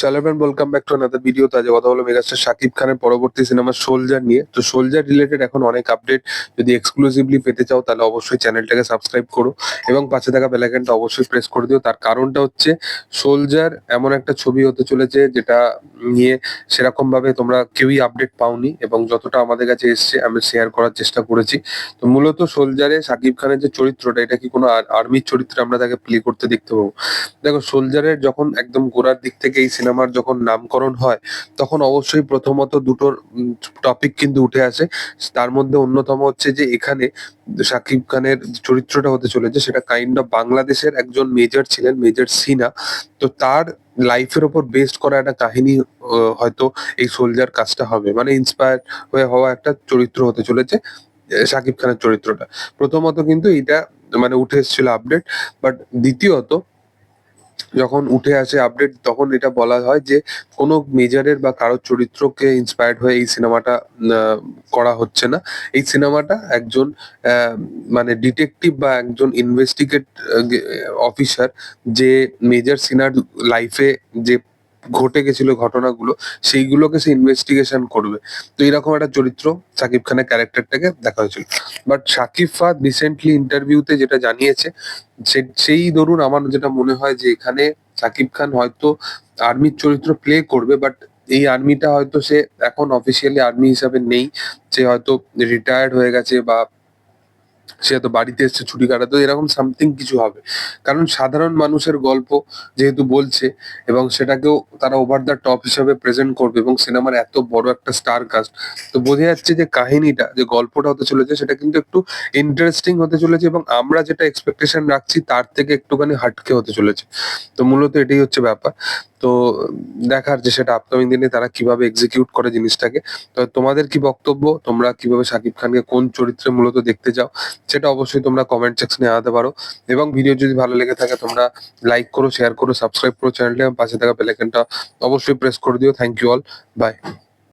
Hello welcome back to another video আজ কথা হলো মেগাস্টার শাকিব খানের পরবর্তী সিনেমা সোলজার নিয়ে। তো সোলজার রিলেটেড এখন অনেক আপডেট যদি এক্সক্লুসিভলি পেতে চাও, তাহলে অবশ্যই চ্যানেলটাকে সাবস্ক্রাইব করো। এবং পাশে থাকা বেলাইকনটা অবশ্যই প্রেস করে দিও। তার কারণটা হচ্ছে সোলজার এমন একটা ছবি হতে চলেছে, যেটা নিয়ে সেরকম ভাবে তোমরা কেউই আপডেট পাওনি। এবং যতটা আমাদের কাছে এসছে, আমি শেয়ার করার চেষ্টা করেছি। তো মূলত সোলজারে শাকিব খানের যে চরিত্রটা, এটা কি কোনো আর্মির চরিত্রে আমরা তাকে প্লে করতে দেখতে পাবো? দেখো সোলজারের যখন একদম গোড়ার দিক থেকে এই সিনেমার যখন নামকরণ হয়, তখন অবশ্যই প্রথমত দুটোর টপিক কিন্তু উঠে আসে। তার মধ্যে অন্যতম হচ্ছে যে, এখানে শাকিব খানের চরিত্রটা হতে চলেছে, সেটা কাইন্ড অফ বাংলাদেশের একজন মেজর ছিলেন মেজর সিনা। তো তার লাইফের ওপর বেস্ট করা একটা কাহিনী হয়তো এই সোলজার কাজটা হবে। মানে ইন্সপায়ার হয়ে হওয়া একটা চরিত্র হতে চলেছে শাকিব খানের চরিত্রটা। প্রথমত কিন্তু এটা মানে উঠে এসেছিল আপডেট বাট দ্বিতীয়ত যখন উঠে আসে আপডেট তখন এটা বলা হয় যে, কোনো মেজারের বা কারোর চরিত্রকে ইন্সপায়ার্ড হয়ে এই সিনেমাটা করা হচ্ছে না। এই সিনেমাটা একজন মানে ডিটেকটিভ বা একজন ইনভেস্টিগেট অফিসার যে মেজর সিনার লাইফে যে ঘটে গেছিল ঘটনাগুলো, সেইগুলোকে সে ইনভেস্টিগেশন করবে। তো এরকম একটা চরিত্র সাকিব খানের ক্যারেক্টারটাকে দেখা হয়েছিল। বাট সাকিব ফাদ রিসেন্টলি ইন্টারভিউতে যেটা জানিয়েছে সেই ধরুন আমার যেটা মনে হয় যে এখানে সাকিব খান হয়তো আর্মির চরিত্র প্লে করবে বাট এই আর্মিটা হয়তো সে এখন অফিসিয়ালি আর্মি হিসাবে নেই। সে হয়তো রিটায়ার্ড হয়ে গেছে বা সে হয়তো বাড়িতে এসছে, ছুটি কাটাতে এরকম সামথিং কিছু হবে। কারণ সাধারণ মানুষের গল্প যেহেতু বলছে, এবং সেটাকেও তারা ওভার দ্য টপ হিসাবে প্রেজেন্ট করবে, এবং সিনেমার এত বড় একটা স্টার কাস্ট তো বোঝা যাচ্ছে যে কাহিনীটা, যে গল্পটা হতে চলেছে, সেটা কিন্তু একটু ইন্টারেস্টিং হতে চলেছে, এবং আমরা যেটা এক্সপেকটেশন রাখছি, তার থেকে একটুখানি হাটকে হতে চলেছে। তো মূলত এটাই হচ্ছে ব্যাপার। তো দেখার যে সেটা আপকামিং দিনে তারা কীভাবে এক্সিকিউট করে জিনিসটাকে। তো তোমাদের কি বক্তব্য? তোমরা কীভাবে শাকিব খানকে কোন চরিত্রে মূলত দেখতে চাও? সেটা অবশ্যই তোমরা কমেন্ট সেকশনে আনাতে পারো। এবং ভিডিও যদি ভালো লেগে থাকে, তোমরা লাইক করো শেয়ার করো সাবস্ক্রাইব করো চ্যানেলটি পাশে থাকা বেলাইকনটা অবশ্যই প্রেস করে দিও। Thank you all by